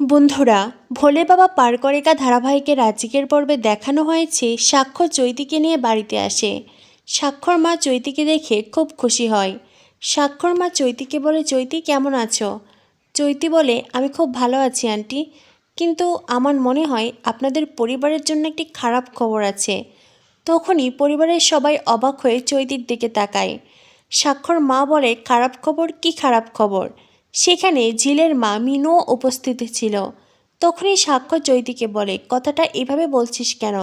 বন্ধুরা, ভোলে বাবা পার করেকা ধারাবাহিকের আজকের পর্বে দেখানো হয়েছে স্বাক্ষর চৈতিকে নিয়ে বাড়িতে আসে। স্বাক্ষর মা চৈতিকে দেখে খুব খুশি হয়। স্বাক্ষর মা চৈতিকে বলে, চৈতি, কেমন আছো? চৈতি বলে, আমি খুব ভালো আছি, আন্টি। কিন্তু আমার মনে হয় আপনাদের পরিবারের জন্য একটি খারাপ খবর আছে। তখনই পরিবারের সবাই অবাক হয়ে চৈতির দিকে তাকায়। স্বাক্ষর মা বলে, খারাপ খবর? কি খারাপ খবর? সেখানে ঝিলের মা মিনুও উপস্থিত ছিল। তখনই সাক্ষ্য চৈতিকে বলে, কথাটা এভাবে বলছিস কেন?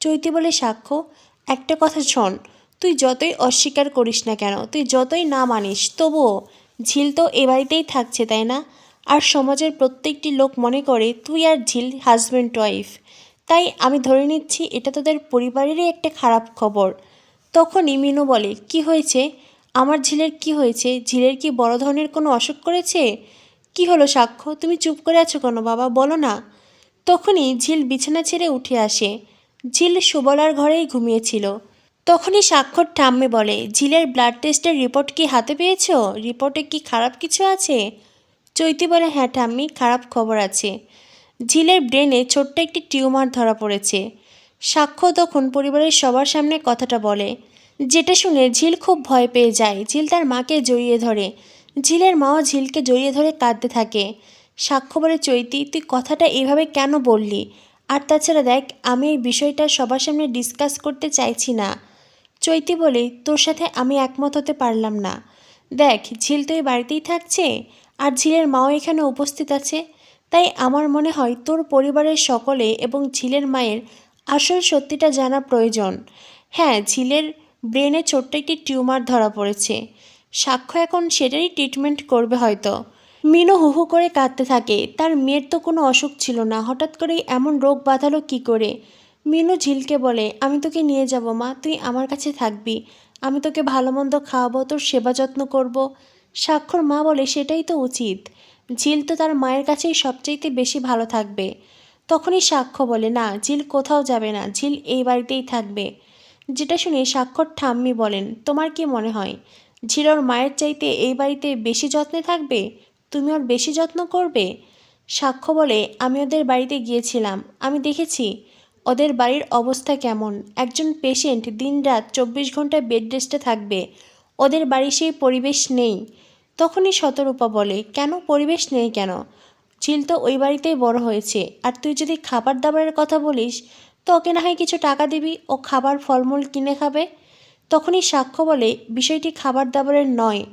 চৈতি বলে, সাক্ষ্য, একটা কথা শোন, তুই যতই অস্বীকার করিস না কেন, তুই যতই না মানিস, তবুও ঝিল তো এ বাড়িতেই থাকছে, তাই না? আর সমাজের প্রত্যেকটি লোক মনে করে, তুই আর ঝিল হাজব্যান্ড ওয়াইফ তাই আমি ধরে নিচ্ছি, এটা তোদের পরিবারেরই একটা খারাপ খবর। তখনই মিনু বলে, কি হয়েছে? আমার ঝিলের কি হয়েছে? ঝিলের কি বড় ধরনের কোনো অসুখ করেছে? কি হলো সাক্ষ্য? তুমি চুপ করে আছো কেন বাবা? বলো না। তখনই ঝিল বিছানা ছেড়ে উঠে আসে। ঝিল সুবলার ঘরেই ঘুমিয়েছিল। তখনই স্বাক্ষর ঠাম্মে বলে, ঝিলের ব্লাড টেস্টের রিপোর্ট কি হাতে পেয়েছ? রিপোর্টে কি খারাপ কিছু আছে? চৈতি বলে হ্যাঁ ঠাম্মি, খারাপ খবর আছে। ঝিলের ব্রেনে ছোট্ট একটি টিউমার ধরা পড়েছে। সাক্ষ্য তখন পরিবারের সবার সামনে কথাটা বলে যেটা শুনে ঝিল খুব ভয় পেয়ে যায়। ঝিল তার মাকে জড়িয়ে ধরে। ঝিলের মাও ঝিলকে জড়িয়ে ধরে কাঁদতে থাকে। সাক্ষ্য বলে চৈতি, তুই কথাটা এভাবে কেন বললি? আর তাছাড়া দেখ, আমি এই বিষয়টা সবার সামনে ডিসকাস করতে চাইছি না চৈতি বলে, তোর সাথে আমি একমত হতে পারলাম না। দেখ, ঝিল তো এই বাড়িতেই থাকছে, আর ঝিলের মাও এখানে উপস্থিত আছে। তাই আমার মনে হয় তোর পরিবারের সকলে এবং ঝিলের মায়ের আসল সত্যিটা জানা প্রয়োজন। হ্যাঁ ঝিলের ব্রেনে ছোট্ট একটি টিউমার ধরা পড়েছে। সাক্ষ্য এখন সেটারই ট্রিটমেন্ট করবে হয়তো। মিনু হু হু করে কাঁদতে থাকে। তার মেয়ের তো কোনো অসুখ ছিল না। হঠাৎ করেই এমন রোগ বাঁধালো কি করে? মিনু ঝিলকে বলে, আমি তোকে নিয়ে যাব, মা। তুই আমার কাছে থাকবি। আমি তোকে ভালো মন্দ খাওয়াবো, তোর সেবা যত্ন করব। স্বাক্ষর মা বলে, সেটাই তো উচিত। ঝিল তো তার মায়ের কাছেই সবচাইতে বেশি ভালো থাকবে। তখনই সাক্ষ্য বলে, না, ঝিল কোথাও যাবে না। ঝিল এই বাড়িতেই থাকবে। যেটা শুনে স্বাক্ষর ঠাম্মি বলেন, তোমার কি মনে হয়? ঝিল ওর মায়ের চাইতে এই বাড়িতে বেশি যত্নে থাকবে? তুমি ওর বেশি যত্ন করবে? সাক্ষ্য বলে, আমি ওদের বাড়িতে গিয়েছিলাম। আমি দেখেছি ওদের বাড়ির অবস্থা কেমন। একজন পেশেন্ট দিনরাত চব্বিশ ঘণ্টা বেড রেস্টে থাকবে। ওদের বাড়ি সেই পরিবেশ নেই। তখনই শতরূপা বলে, কেন? পরিবেশ নেই কেন? ঝিল তো ওই বাড়িতেই বড় হয়েছে। আর তুই যদি খাবার দাবারের কথা বলিস তো ওকে না হয় কিছু টাকা দিবি? ও খাবার, ফলমূল কিনে খাবে? তখনই সাক্ষ্য বলে, বিষয়টি খাবার দাবারের নয়,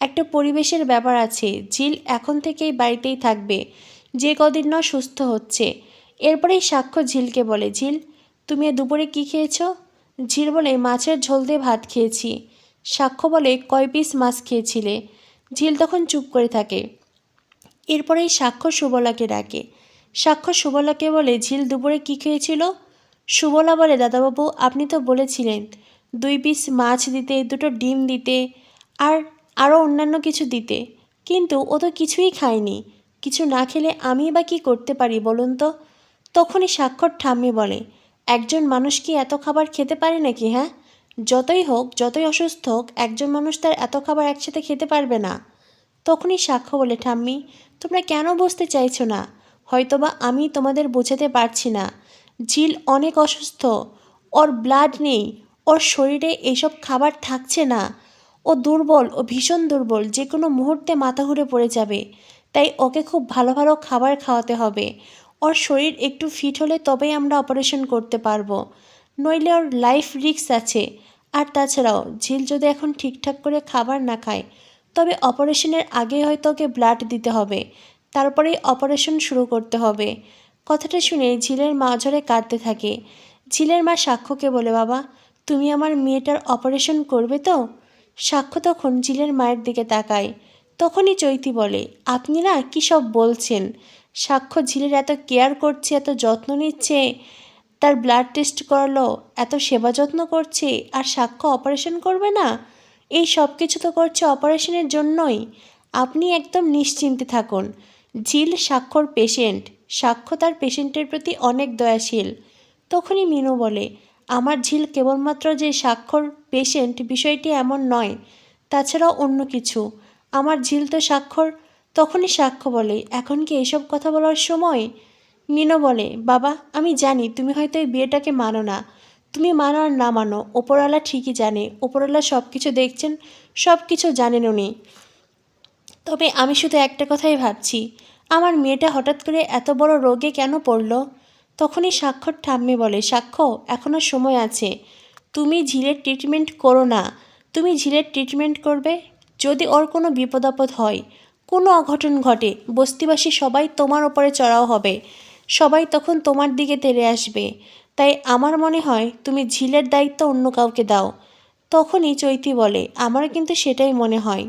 একটা পরিবেশের ব্যাপার আছে। ঝিল এখন থেকেই বাড়িতেই থাকবে। যে কদিন না সুস্থ হচ্ছে। এরপরেই সাক্ষ্য ঝিলকে বলে, ঝিল, তুমি দুপুরে কি খেয়েছো? ঝিল বলে, মাছের ঝোল দিয়ে ভাত খেয়েছি। সাক্ষ্য বলে, কয় পিস মাছ খেয়েছিলে? ঝিল তখন চুপ করে থাকে। এরপরেই সাক্ষ্য সুবলাকে ডাকে। সাক্ষ্য সুবলাকে বলে, ঝিল দুপুরে কী খেয়েছিল? সুবলা বলে দাদাবাবু, আপনি তো বলেছিলেন, দুই পিস মাছ দিতে, দুটো ডিম দিতে, আর আরও অন্যান্য কিছু দিতে। কিন্তু ও তো কিছুই খায়নি। কিছু না খেলে আমি বা কী করতে পারি বলুন তো? তখনই স্বাক্ষর ঠাম্মি বলে, একজন মানুষ কি এত খাবার খেতে পারে নাকি হ্যাঁ? যতই হোক, যতই অসুস্থ হোক, একজন মানুষ তার এত খাবার একসাথে খেতে পারবে না। তখনই সাক্ষ্য বলে, ঠাম্মি, তোমরা কেন বুঝতে চাইছো না? হয়তোবা আমি তোমাদের বোঝাতে পারছি না। ঝিল অনেক অসুস্থ, ওর ব্লাড নেই, ওর শরীরে এইসব খাবার থাকছে না। ও দুর্বল ও ভীষণ দুর্বল যে কোনো মুহূর্তে মাথা ঘুরে পড়ে যাবে। তাই ওকে খুব ভালো ভালো খাবার খাওয়াতে হবে। ওর শরীর একটু ফিট হলে তবেই আমরা অপারেশন করতে পারব। নইলে ওর লাইফ রিস্ক আছে। আর তাছাড়াও ঝিল যদি এখন ঠিকঠাক করে খাবার না খায়, তবে অপারেশনের আগে হয়তো ওকে ব্লাড দিতে হবে। তারপরেই অপারেশন শুরু করতে হবে। কথাটা শুনে ঝিলের মা ঝরে কাঁদতে থাকে। ঝিলের মা সাক্ষ্যকে বলে, বাবা, তুমি আমার মেয়েটার অপারেশন করবে তো? সাক্ষ্য তখন ঝিলের মায়ের দিকে তাকায়। তখনই চৈতি বলে, আপনি না কী সব বলছেন? সাক্ষ্য ঝিলের এত কেয়ার করছে, এত যত্ন নিচ্ছে, তার ব্লাড টেস্ট করালো, এত সেবা যত্ন করছে, আর সাক্ষ্য অপারেশন করবে না? এই সব কিছু তো করছে অপারেশনের জন্যই। আপনি একদম নিশ্চিন্তে থাকুন। ঝিল স্বাক্ষর পেশেন্ট সাক্ষ্য তার পেশেন্টের প্রতি অনেক দয়াশীল। তখনই মিনু বলে, আমার ঝিল কেবলমাত্র যে স্বাক্ষর পেশেন্ট বিষয়টি এমন নয়, তাছাড়াও অন্য কিছু। আমার ঝিল তো স্বাক্ষর তখনই সাক্ষ্য বলে, এখন কি এসব কথা বলার সময় মিনো বলে, বাবা, আমি জানি তুমি হয়তো এই বিয়েটাকে মানো না। তুমি মানো আর না মানো, ওপরওয়ালা ঠিকই জানে, ওপরওয়ালা সব কিছু দেখছেন সব কিছু জানেন উনি। তবে আমি শুধু একটা কথাই ভাবছি আমার মেয়েটা হঠাৎ করে এত বড় রোগে কেন পড়ল? তখনই স্বাক্ষর ঠাম্মি বলে সাক্ষ্য এখনও সময় আছে। তুমি ঝিলের ট্রিটমেন্ট করো না। তুমি ঝিলের ট্রিটমেন্ট করবে। যদি ওর কোনো বিপদ আপদ হয়, কোনো অঘটন ঘটে, বস্তিবাসী সবাই তোমার ওপরে চড়াও হবে। সবাই তখন তোমার দিকে তেড়ে আসবে। তাই আমার মনে হয় তুমি ঝিলের দায়িত্ব অন্য কাউকে দাও। তখনই চৈতি বলে আমার কিন্তু সেটাই মনে হয়।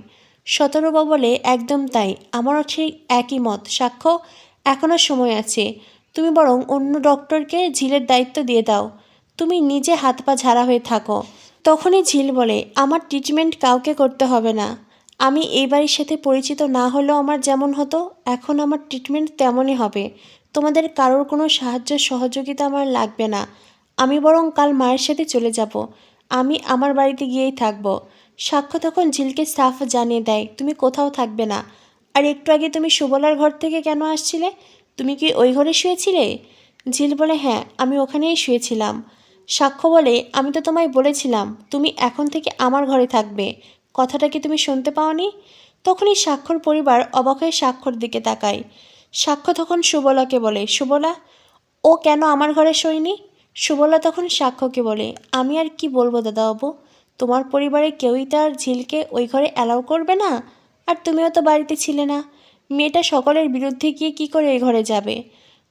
শতরূপা বলে একদম তাই। আমারও ঠিক একই মত। সাক্ষ্য এখনও সময় আছে। তুমি বরং অন্য ডক্টরকে ঝিলের দায়িত্ব দিয়ে দাও। তুমি নিজে হাত পা ঝাড়া হয়ে থাকো। তখনই ঝিল বলে, আমার ট্রিটমেন্ট কাউকে করতে হবে না। আমি এই বাড়ির সাথে পরিচিত না হলেও আমার যেমন হতো, এখন আমার ট্রিটমেন্ট তেমনই হবে। তোমাদের কারোর কোনো সাহায্য সহযোগিতা আমার লাগবে না। আমি বরং কাল মায়ের সাথে চলে যাব। আমি আমার বাড়িতে গিয়েই থাকব। সাক্ষ্য তখন ঝিলকে সাফ জানিয়ে দেয়, তুমি কোথাও থাকবে না। আর একটু আগে তুমি সুবলার ঘর থেকে কেন আসছিলে? তুমি কি ওই ঘরে শুয়েছিলে? ঝিল বলে হ্যাঁ আমি ওখানেই শুয়েছিলাম। সাক্ষ্য বলে, আমি তো তোমায় বলেছিলাম, তুমি এখন থেকে আমার ঘরে থাকবে। কথাটা কি তুমি শুনতে পাওনি? তখনই স্বাক্ষর পরিবার অবাক হয়ে স্বাক্ষর দিকে তাকায়। সাক্ষ্য তখন সুবলাকে বলে, সুবলা, ও কেন আমার ঘরে শোয়নি? সুবলা তখন সাক্ষ্যকে বলে, আমি আর কি বলব দাদাবাবু? তোমার পরিবারের কেউই তার ঝিলকে ওই ঘরে অ্যালাউ করবে না? আর তুমিও তো বাড়িতে ছিলে না। মেয়েটা সকলের বিরুদ্ধে গিয়ে কি করে ওই ঘরে যাবে?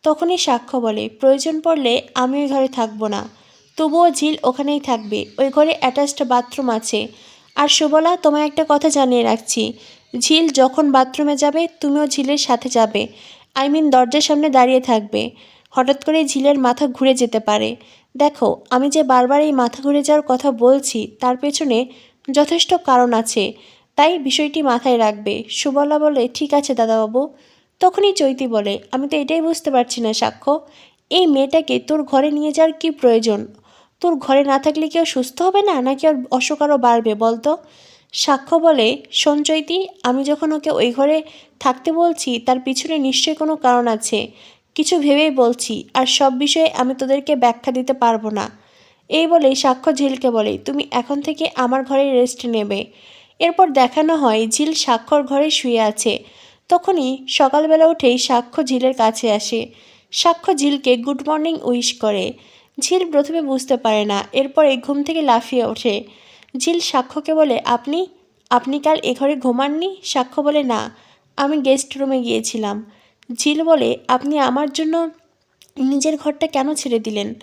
তখনই সাক্ষ্য বলে, প্রয়োজন পড়লে আমি ওই ঘরে থাকব না। তবুও ঝিল ওখানেই থাকবে। ওই ঘরে অ্যাটাচড বাথরুম আছে। আর সুবলা, তোমায় একটা কথা জানিয়ে রাখছি। ঝিল যখন বাথরুমে যাবে, তুমিও ঝিলের সাথে যাবে। আই মিন দরজার সামনে দাঁড়িয়ে থাকবে। হঠাৎ করে ঝিলের মাথা ঘুরে যেতে পারে। দেখো, আমি যে বারবার এই মাথা ঘুরে যাওয়ার কথা বলছি, তার পেছনে যথেষ্ট কারণ আছে। তাই বিষয়টি মাথায় রাখবে। সুবলা বলে, ঠিক আছে দাদাবাবু। তখনই চৈতি বলে, আমি তো এটাই বুঝতে পারছি না সাক্ষ্য। এই মেয়েটাকে তোর ঘরে নিয়ে যাওয়ার কি প্রয়োজন? তোর ঘরে না থাকলে কেউ সুস্থ হবে না? নাকি ওর অসুখ আরও বাড়বে, বলতো? সাক্ষ্য বলে সঞ্চয়তি আমি যখন ওকে ওই ঘরে থাকতে বলছি, তার পিছনে নিশ্চয়ই কোনো কারণ আছে। কিছু ভেবেই বলছি, আর সব বিষয়ে আমি তোদেরকে ব্যাখ্যা দিতে পারব না। এই বলেই সাক্ষ্য ঝিলকে বলে, তুমি এখন থেকে আমার ঘরে রেস্ট নেবে। এরপর দেখানো হয়, ঝিল সাক্ষর ঘরে শুয়ে আছে। তখনই সকালবেলা উঠেই সাক্ষ্য ঝিলের কাছে আসে। সাক্ষ্য ঝিলকে গুড মর্নিং উইশ করে। ঝিল প্রথমে বুঝতে পারে না এরপরে ঘুম থেকে লাফিয়ে ওঠে। ঝিল সাক্ষ্যকে বলে, আপনি আপনি কাল এ ঘরে ঘুমাননি? সাক্ষ্য বলে, না, আমি গেস্ট রুমে গিয়েছিলাম। ঝিল বলে, আপনি আমার জন্য নিজের ঘরটা কেন ছেড়ে দিলেন?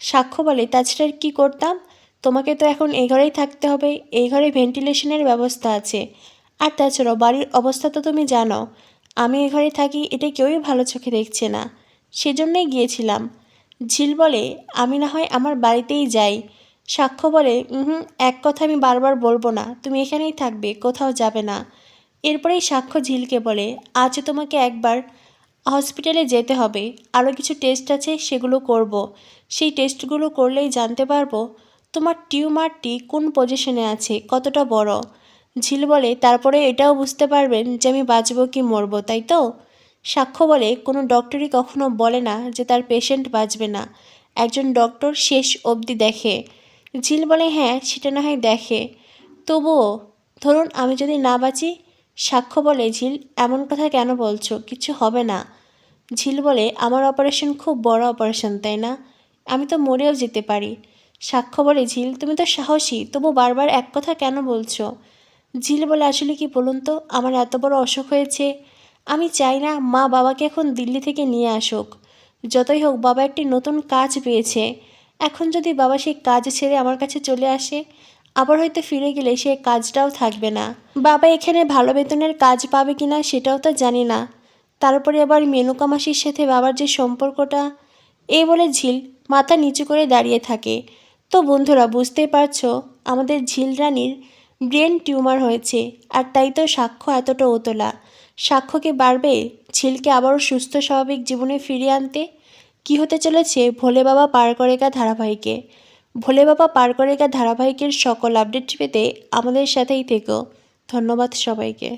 সাক্ষ্য বলে, তাছাড়া কী করতাম? তোমাকে তো এখন এই ঘরেই থাকতে হবে। এই ঘরে ভেন্টিলেশনের ব্যবস্থা আছে। আর তাছাড়াও, বাড়ির অবস্থা তো তুমি জানো। আমি এ ঘরে থাকি, এটা কেউই ভালো চোখে দেখছে না। সেজন্যই গিয়েছিলাম। ঝিল বলে, আমি না হয় আমার বাড়িতেই যাই। সাক্ষ্য বলে হুম এক কথা আমি বারবার বলব না। তুমি এখানেই থাকবে, কোথাও যাবে না। এরপরেই সাক্ষ্য ঝিলকে বলে, আজ তোমাকে একবার হসপিটালে যেতে হবে। আরও কিছু টেস্ট আছে, সেগুলো করব। সেই টেস্টগুলো করলেই জানতে পারব, তোমার টিউমারটি কোন পজিশনে আছে, কতটা বড়? ঝিল বলে, তারপরে এটাও বুঝতে পারবেন যে আমি বাঁচবো কি মরবো, তাই তো? সাক্ষ্য বলে, কোনো ডক্টরই কখনো বলে না যে তার পেশেন্ট বাঁচবে না। একজন ডক্টর শেষ অবধি দেখে। ঝিল বলে হ্যাঁ সেটা না হয় দেখে। তবুও, ধরুন আমি যদি না বাঁচি সাক্ষ্য বলে, ঝিল, এমন কথা কেন বলছো? কিছু হবে না। ঝিল বলে, আমার অপারেশন খুব বড় অপারেশন তাই না? আমি তো মরেও যেতে পারি। সাক্ষ্য বলে, ঝিল, তুমি তো সাহসী, তবু বারবার এক কথা কেন বলছো? ঝিল বলে, আসলে কি বলুন তো, আমার এত বড় অসুখ হয়েছে। আমি চাই না মা বাবাকে এখন দিল্লি থেকে নিয়ে আসুক। যতই হোক, বাবা একটি নতুন কাজ পেয়েছে। এখন যদি বাবা সেই কাজ ছেড়ে আমার কাছে চলে আসে আবার হয়তো ফিরে গেলে সে কাজটাও থাকবে না। বাবা এখানে ভালো বেতনের কাজ পাবে কি না সেটাও তো জানি না। তারপরে আবার মেনুকা মাসির সাথে বাবার যে সম্পর্কটা এই বলে ঝিল মাথা নিচু করে দাঁড়িয়ে থাকে। তো বন্ধুরা, বুঝতেই পারছ, আমাদের ঝিল রানীর ব্রেন টিউমার হয়েছে, আর তাই তো সাক্ষ্য এতটা ওতলা। সাক্ষ্যকে বাড়বে? ঝিলকে আবারও সুস্থ, স্বাভাবিক জীবনে ফিরিয়ে আনতে? কি হতে চলেছে? ভোলে বাবা পার করেগা ধারাবাহিকে। ভোলে বাবা পার করেগা ধারাবাহিকের সকল আপডেট পেতে আমাদের সাথেই থেকো। ধন্যবাদ সবাইকে।